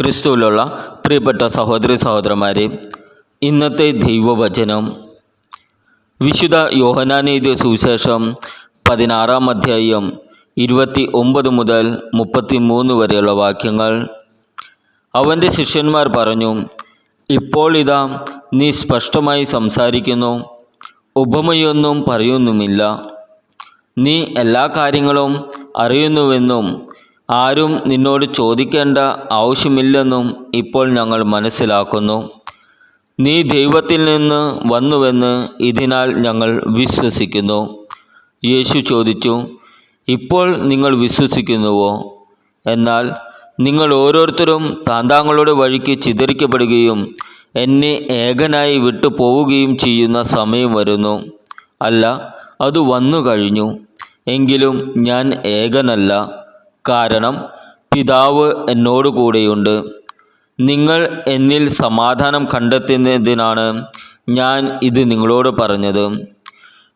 ക്രിസ്തുവിലുള്ള പ്രിയപ്പെട്ട സഹോദരി സഹോദരന്മാരെ ഇന്നത്തെ ദൈവവചനം. വിശുദ്ധ യോഹനാനീതി സുവിശേഷം പതിനാറാം അധ്യായം ഇരുപത്തി ഒമ്പത് മുതൽ മുപ്പത്തി മൂന്ന് വരെയുള്ള വാക്യങ്ങൾ. അവന്റെ ശിഷ്യന്മാർ പറഞ്ഞു ഇപ്പോൾ ഇതാ നീ സ്പഷ്ടമായി സംസാരിക്കുന്നു ഉപമയൊന്നും പറയുന്നുമില്ല. നീ എല്ലാ കാര്യങ്ങളും അറിയുന്നുവെന്നും ആരും നിന്നോട് ചോദിക്കേണ്ട ആവശ്യമില്ലെന്നും ഇപ്പോൾ ഞങ്ങൾ മനസ്സിലാക്കുന്നു. നീ ദൈവത്തിൽ നിന്ന് വന്നുവെന്ന് ഇതിനാൽ ഞങ്ങൾ വിശ്വസിക്കുന്നു. യേശു ചോദിച്ചു ഇപ്പോൾ നിങ്ങൾ വിശ്വസിക്കുന്നുവോ? എന്നാൽ നിങ്ങൾ ഓരോരുത്തരും താന്താങ്ങളുടെ വഴിക്ക് ചിതറിക്കപ്പെടുകയും എന്നെ ഏകനായി വിട്ടു പോവുകയും ചെയ്യുന്ന സമയം വരുന്നു. അല്ല അത് വന്നു കഴിഞ്ഞു എങ്കിലും ഞാൻ ഏകനല്ല. കാരണം പിതാവ് എന്നോട് കൂടെയുണ്ട് നിങ്ങൾ എന്നിൽ സമാധാനം കണ്ടെത്തുന്നതിനാണ് ഞാൻ ഇത് നിങ്ങളോട് പറഞ്ഞത്.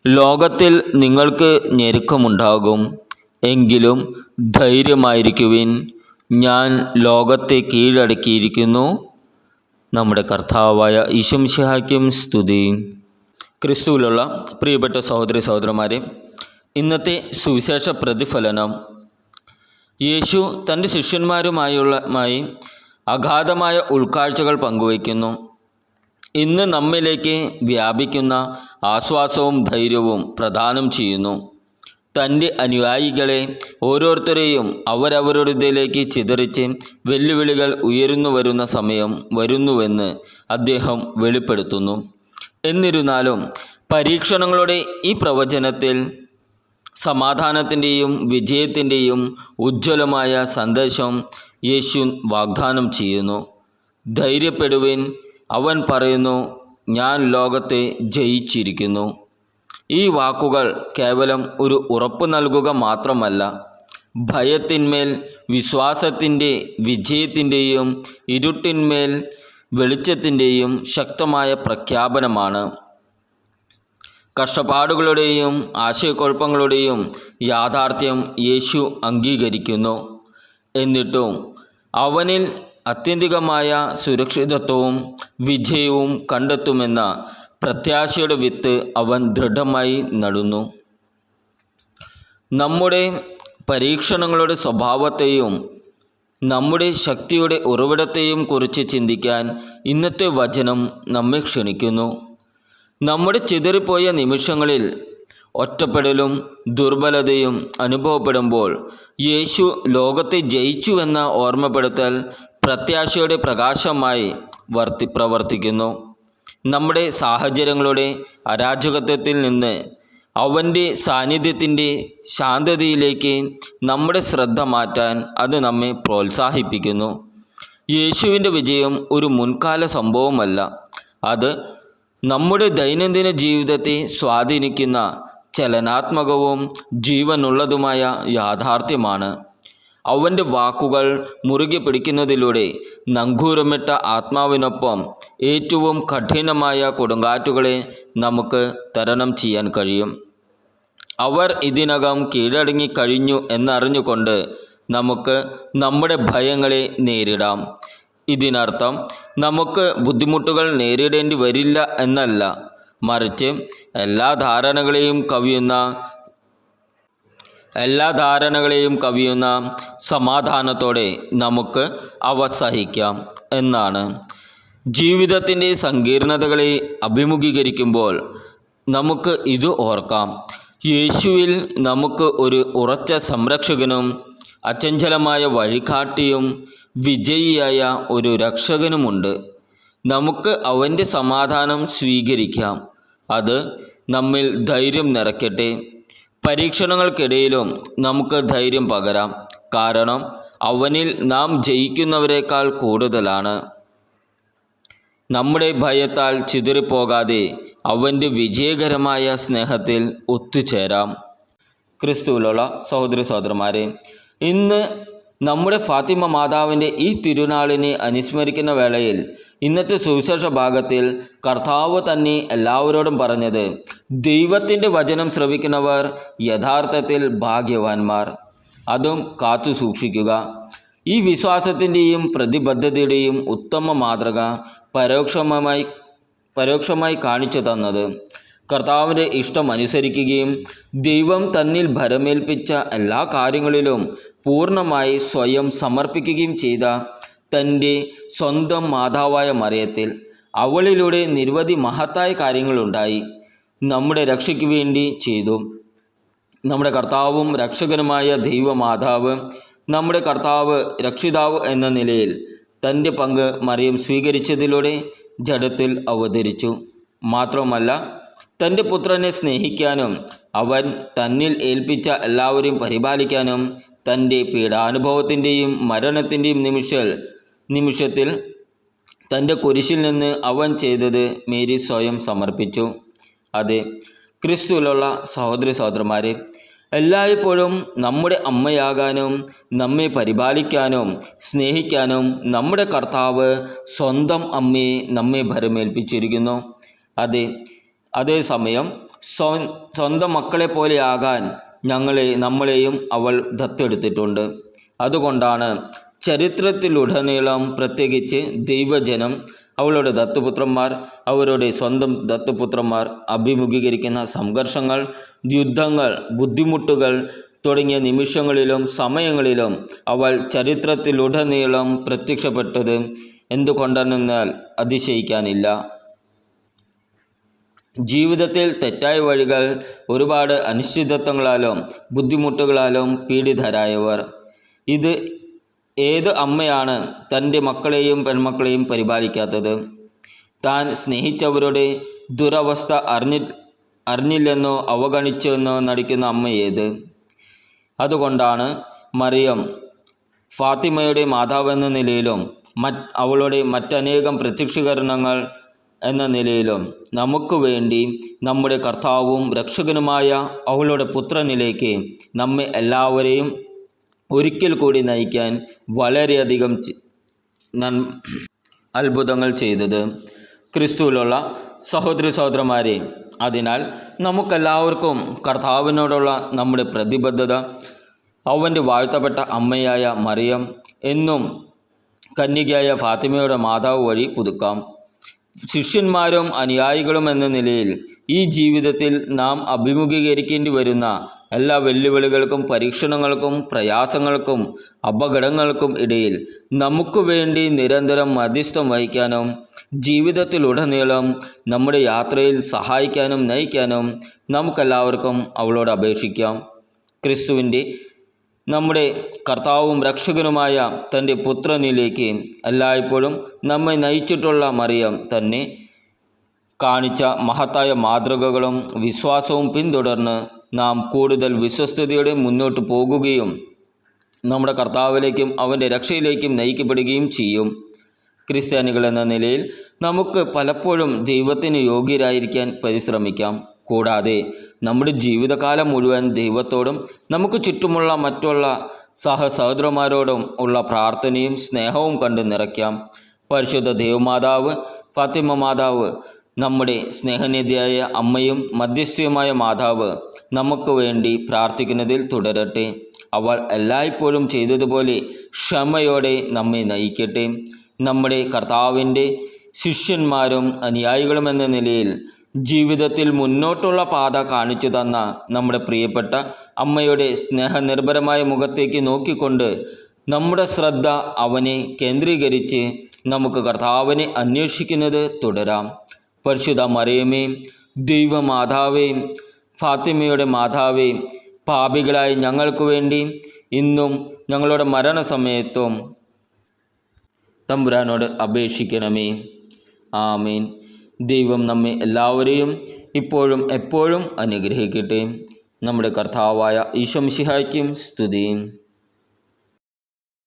ലോകത്തിൽ നിങ്ങൾക്ക് ഞെരുക്കമുണ്ടാകും. എങ്കിലും ധൈര്യമായിരിക്കുവിൻ. ഞാൻ ലോകത്തെ കീഴടക്കിയിരിക്കുന്നു. നമ്മുടെ കർത്താവായ ഈശംഷിഹായ്ക്കും സ്തുതി. ക്രിസ്തുവിലുള്ള പ്രിയപ്പെട്ട സഹോദരി സഹോദരന്മാരെ ഇന്നത്തെ സുവിശേഷ പ്രതിഫലനം യേശു തന്റെ ശിഷ്യന്മാരുമായുള്ള മായി അഗാധമായ ഉൾക്കാഴ്ചകൾ പങ്കുവയ്ക്കുന്നു. ഇന്ന് നമ്മിലേക്ക് വ്യാപിക്കുന്ന ആശ്വാസവും ധൈര്യവും പ്രദാനം ചെയ്യുന്നു. തന്റെ അനുയായികളെ ഓരോരുത്തരെയും അവരവരുടേതിലേക്ക് ചിതറിച്ച് വെല്ലുവിളികൾ ഉയരുന്നു വരുന്ന സമയം വരുന്നുവെന്ന് അദ്ദേഹം വെളിപ്പെടുത്തുന്നു. എന്നിരുന്നാലും പരീക്ഷണങ്ങളുടെ ഈ പ്രവചനത്തിൽ സമാധാനത്തിന്റെയും വിജയത്തിന്റെയും ഉജ്ജ്വലമായ സന്ദേശം യേശു വാഗ്ദാനം ചെയ്യുന്നു. ധൈര്യപ്പെടുവിൻ. അവൻ പറയുന്നു ഞാൻ ലോകത്തെ ജയിച്ചിരിക്കുന്നു. ഈ വാക്കുകൾ കേവലം ഒരു ഉറപ്പ് നൽകുക മാത്രമല്ല ഭയത്തിന്മേൽ വിശ്വാസത്തിന്റെ വിജയത്തിന്റെയും ഇരുട്ടിന്മേൽ വെളിച്ചത്തിന്റെയും ശക്തമായ പ്രഖ്യാപനമാണ്. കഷ്ടപ്പാടുകളുടെയും ആശയക്കുഴപ്പങ്ങളുടെയും യാഥാർത്ഥ്യം യേശു അംഗീകരിക്കുന്നു. എന്നിട്ടും അവനിൽ അത്യന്തികമായ സുരക്ഷിതത്വവും വിജയവും കണ്ടെത്തുമെന്ന പ്രത്യാശയുടെ വിത്ത് അവൻ ദൃഢമായി നടുന്നു. നമ്മുടെ പരീക്ഷണങ്ങളുടെ സ്വഭാവത്തെയും നമ്മുടെ ശക്തിയുടെ ഉറവിടത്തെയും കുറിച്ച് ചിന്തിക്കാൻ ഇന്നത്തെ വചനം നമ്മെ ക്ഷണിക്കുന്നു. നമ്മുടെ ചിതറിപ്പോയ നിമിഷങ്ങളിൽ ഒറ്റപ്പെടലും ദുർബലതയും അനുഭവപ്പെടുമ്പോൾ യേശു ലോകത്തെ ജയിച്ചുവെന്ന ഓർമ്മപ്പെടുത്തൽ പ്രത്യാശയുടെ പ്രകാശമായി വർത്തി പ്രവർത്തിക്കുന്നു. നമ്മുടെ സാഹചര്യങ്ങളുടെ അരാജകത്വത്തിൽ നിന്ന് അവന്റെ സാന്നിധ്യത്തിന്റെ ശാന്തതയിലേക്ക് നമ്മുടെ ശ്രദ്ധ മാറ്റാൻ അത് നമ്മെ പ്രോത്സാഹിപ്പിക്കുന്നു. യേശുവിന്റെ വിജയം ഒരു മുൻകാല സംഭവമല്ല. അത് നമ്മുടെ ദൈനംദിന ജീവിതത്തെ സ്വാധീനിക്കുന്ന ചലനാത്മകവും ജീവനുള്ളതുമായ യാഥാർത്ഥ്യമാണ്. അവന്റെ വാക്കുകൾ മുറുകെ പിടിക്കുന്നതിലൂടെ നങ്കൂരമിട്ട ആത്മാവിനൊപ്പം ഏറ്റവും കഠിനമായ കൊടുങ്കാറ്റുകളെ നമുക്ക് തരണം ചെയ്യാൻ കഴിയും. അവർ ഇതിനകം കീഴടങ്ങി കഴിഞ്ഞു എന്നറിഞ്ഞുകൊണ്ട് നമുക്ക് നമ്മുടെ ഭയങ്ങളെ നേരിടാം. ഇതിനർത്ഥം നമുക്ക് ബുദ്ധിമുട്ടുകൾ നേരിടേണ്ടി വരില്ല എന്നല്ല. മറിച്ച് എല്ലാ ധാരണകളെയും കവിയുന്ന എല്ലാ ധാരണകളെയും കവിയുന്ന സമാധാനത്തോടെ നമുക്ക് അവ സഹിക്കാം എന്നാണ്. ജീവിതത്തിന്റെ സങ്കീർണതകളെ അഭിമുഖീകരിക്കുമ്പോൾ നമുക്ക് ഇത് ഓർക്കാം. യേശുവിൽ നമുക്ക് ഒരു ഉറച്ച സംരക്ഷകനും അചഞ്ചലമായ വഴികാട്ടിയും വിജയിയായ ഒരു രക്ഷകനുമുണ്ട്. നമുക്ക് അവന്റെ സമാധാനം സ്വീകരിക്കാം. അത് നമ്മിൽ ധൈര്യം നിറയ്ക്കട്ടെ. പരീക്ഷണങ്ങൾക്കിടയിലും നമുക്ക് ധൈര്യം പകരാം. കാരണം അവനിൽ നാം ജയിക്കുന്നവരെക്കാൾ കൂടുതലാണ്. നമ്മുടെ ഭയത്താൽ ചിതറിപ്പോകാതെ അവന്റെ വിജയകരമായ സ്നേഹത്തിൽ ഒത്തുചേരാം. ക്രിസ്തുവിലുള്ള സഹോദരി സഹോദരന്മാരെ ഇന്ന് നമ്മുടെ ഫാത്തിമ മാതാവിന്റെ ഈ തിരുനാളിനെ അനുസ്മരിക്കുന്ന വേളയിൽ ഇന്നത്തെ സുവിശേഷ ഭാഗത്തിൽ കർത്താവ് തന്നെ എല്ലാവരോടും പറഞ്ഞത് ദൈവത്തിന്റെ വചനം ശ്രവിക്കുന്നവർ യഥാർത്ഥത്തിൽ ഭാഗ്യവാന്മാർ. അതും കാത്തു സൂക്ഷിക്കുക. ഈ വിശ്വാസത്തിന്റെയും പ്രതിബദ്ധതയുടെയും ഉത്തമ മാതൃക പരോക്ഷമായി പരോക്ഷമായി കാണിച്ചു തന്നത് കർത്താവിന്റെ ഇഷ്ടം അനുസരിക്കുകയും ദൈവം തന്നിൽ ഭരമേൽപ്പിച്ച എല്ലാ കാര്യങ്ങളിലും പൂർണമായി സ്വയം സമർപ്പിക്കുകയും ചെയ്ത തന്റെ സ്വന്തം മാതാവായ മറിയത്തിൽ അവളിലൂടെ നിരവധി മഹത്തായ കാര്യങ്ങളുണ്ടായി. നമ്മുടെ രക്ഷയ്ക്ക് വേണ്ടി ചെയ്തു. നമ്മുടെ കർത്താവും രക്ഷകനുമായ ദൈവമാതാവ് നമ്മുടെ കർത്താവ് രക്ഷിതാവ് എന്ന നിലയിൽ തന്റെ പങ്ക് മറിയം സ്വീകരിച്ചതിലൂടെ ജഡത്തിൽ അവതരിച്ചു. മാത്രമല്ല തന്റെ പുത്രനെ സ്നേഹിക്കാനും അവൻ തന്നിൽ ഏൽപ്പിച്ച എല്ലാവരെയും പരിപാലിക്കാനും തന്റെ പീഡാനുഭവത്തിന്റെയും മരണത്തിന്റെയും നിമിഷ നിമിഷത്തിൽ തന്റെ കുരിശിൽ നിന്ന് അവൻ ചെയ്തത് മേരി സ്വയം സമർപ്പിച്ചു. അതെ ക്രിസ്തുവിലുള്ള സഹോദരി സഹോദരന്മാരെ എല്ലായ്പ്പോഴും നമ്മുടെ അമ്മയാകാനും നമ്മെ പരിപാലിക്കാനും സ്നേഹിക്കാനും നമ്മുടെ കർത്താവ് സ്വന്തം അമ്മയെ നമ്മെ ഭരമേൽപ്പിച്ചിരിക്കുന്നു. അതെ അതേസമയം സ്വ സ്വന്തം മക്കളെ പോലെയാകാൻ ഞങ്ങളെ നമ്മളെയും അവൾ ദത്തെടുത്തിട്ടുണ്ട്. അതുകൊണ്ടാണ് ചരിത്രത്തിലുടനീളം പ്രത്യേകിച്ച് ദൈവജനം അവളുടെ ദത്തുപുത്രന്മാർ അവരുടെ സ്വന്തം ദത്തുപുത്രന്മാർ അഭിമുഖീകരിക്കുന്ന സംഘർഷങ്ങൾ യുദ്ധങ്ങൾ ബുദ്ധിമുട്ടുകൾ തുടങ്ങിയ നിമിഷങ്ങളിലും സമയങ്ങളിലും അവൾ ചരിത്രത്തിലുടനീളം പ്രത്യക്ഷപ്പെട്ടത് എന്തുകൊണ്ടെന്നാൽ അതിശയിക്കാനില്ല. ജീവിതത്തിൽ തെറ്റായ വഴികൾ ഒരുപാട് അനിശ്ചിതത്വങ്ങളാലും ബുദ്ധിമുട്ടുകളാലും പീഡിതരായവർ. ഇത് ഏത് അമ്മയാണ് തന്റെ മക്കളെയും പെൺമക്കളെയും പരിപാലിക്കാത്തത്? താൻ സ്നേഹിച്ചവരുടെ ദുരവസ്ഥ അറിഞ്ഞി അറിഞ്ഞില്ലെന്നോ അവഗണിച്ചെന്നോ നടിക്കുന്ന അമ്മ ഏത്? അതുകൊണ്ടാണ് മറിയം ഫാത്തിമയുടെ മാതാവെന്ന നിലയിലും മറ്റ് അവളുടെ മറ്റനേകം പ്രത്യക്ഷീകരണങ്ങൾ എന്ന നിലയിലും നമുക്ക് വേണ്ടി നമ്മുടെ കർത്താവും രക്ഷകനുമായ അവളുടെ പുത്രനിലേക്ക് നമ്മെ എല്ലാവരെയും ഒരിക്കൽ കൂടി നയിക്കാൻ വളരെയധികം അത്ഭുതങ്ങൾ ചെയ്തത് ക്രിസ്തുവിലുള്ള സഹോദരി സഹോദരന്മാരെ. അതിനാൽ നമുക്കെല്ലാവർക്കും കർത്താവിനോടുള്ള നമ്മുടെ പ്രതിബദ്ധത അവന്റെ വാഴ്ത്തപ്പെട്ട അമ്മയായ മറിയം എന്നും കന്യകയായ ഫാത്തിമയുടെ മാതാവ് വഴി പുതുക്കാം. ശിഷ്യന്മാരും അനുയായികളും എന്ന നിലയിൽ ഈ ജീവിതത്തിൽ നാം അഭിമുഖീകരിക്കേണ്ടി വരുന്ന എല്ലാ വെല്ലുവിളികൾക്കും പരീക്ഷണങ്ങൾക്കും പ്രയാസങ്ങൾക്കും അപകടങ്ങൾക്കും ഇടയിൽ നമുക്ക് വേണ്ടി നിരന്തരം മധ്യസ്ഥം വഹിക്കാനും ജീവിതത്തിലുടനീളം നമ്മുടെ യാത്രയിൽ സഹായിക്കാനും നയിക്കാനും നമുക്കെല്ലാവർക്കും അവളോട് അപേക്ഷിക്കാം. ക്രിസ്തുവിന്റെ നമ്മുടെ കർത്താവും രക്ഷകനുമായ തന്റെ പുത്രനിലേക്ക് എല്ലായ്പ്പോഴും നമ്മെ നയിച്ചിട്ടുള്ള മറിയം തന്നെ കാണിച്ച മഹത്തായ മാതൃകകളും വിശ്വാസവും പിന്തുടർന്ന് നാം കൂടുതൽ വിശ്വസ്തയോടെ മുന്നോട്ട് പോകുകയും നമ്മുടെ കർത്താവിലേക്കും അവന്റെ രക്ഷയിലേക്കും നയിക്കപ്പെടുകയും ചെയ്യും. ക്രിസ്ത്യാനികൾ എന്ന നിലയിൽ നമുക്ക് പലപ്പോഴും ദൈവത്തിന് യോഗ്യരായിരിക്കാൻ പരിശ്രമിക്കാം. കൂടാതെ നമ്മുടെ ജീവിതകാലം മുഴുവൻ ദൈവത്തോടും നമുക്ക് ചുറ്റുമുള്ള മറ്റുള്ള സഹസഹോദരന്മാരോടും ഉള്ള പ്രാർത്ഥനയും സ്നേഹവും കണ്ട് നിറയ്ക്കാം. പരിശുദ്ധ ദേവമാതാവ് ഫാത്തിമ മാതാവ് നമ്മുടെ സ്നേഹനിധിയായ അമ്മയും മധ്യസ്ഥയുമായ മാതാവ് നമുക്ക് വേണ്ടി പ്രാർത്ഥിക്കുന്നതിൽ തുടരട്ടെ. അവൾ എല്ലായ്പ്പോഴും ചെയ്തതുപോലെ ക്ഷമയോടെ നമ്മെ നയിക്കട്ടെ. നമ്മുടെ കർത്താവിന്റെ ശിഷ്യന്മാരും അനുയായികളും എന്ന നിലയിൽ ജീവിതത്തിൽ മുന്നോട്ടുള്ള പാത കാണിച്ചു തന്ന നമ്മുടെ പ്രിയപ്പെട്ട അമ്മയുടെ സ്നേഹനിർഭരമായ മുഖത്തേക്ക് നോക്കിക്കൊണ്ട് നമ്മുടെ ശ്രദ്ധ അവനെ കേന്ദ്രീകരിച്ച് നമുക്ക് കർത്താവിനെ അന്വേഷിക്കുന്നത് തുടരാം. പരിശുദ്ധ മറിയമേ ദൈവമാതാവേ ഫാത്തിമയുടെ മാതാവേ പാപികളായ ഞങ്ങൾക്ക് വേണ്ടി ഇന്നും ഞങ്ങളുടെ മരണസമയത്തും തമ്പുരാനോട് അപേക്ഷിക്കണമേ. ആമീൻ. ദൈവം നമ്മെ എല്ലാവരെയും ഇപ്പോഴും എപ്പോഴും അനുഗ്രഹിക്കട്ടെ. നമ്മുടെ കർത്താവായ ഈശംസിഹായ്ക്കും സ്തുതിയും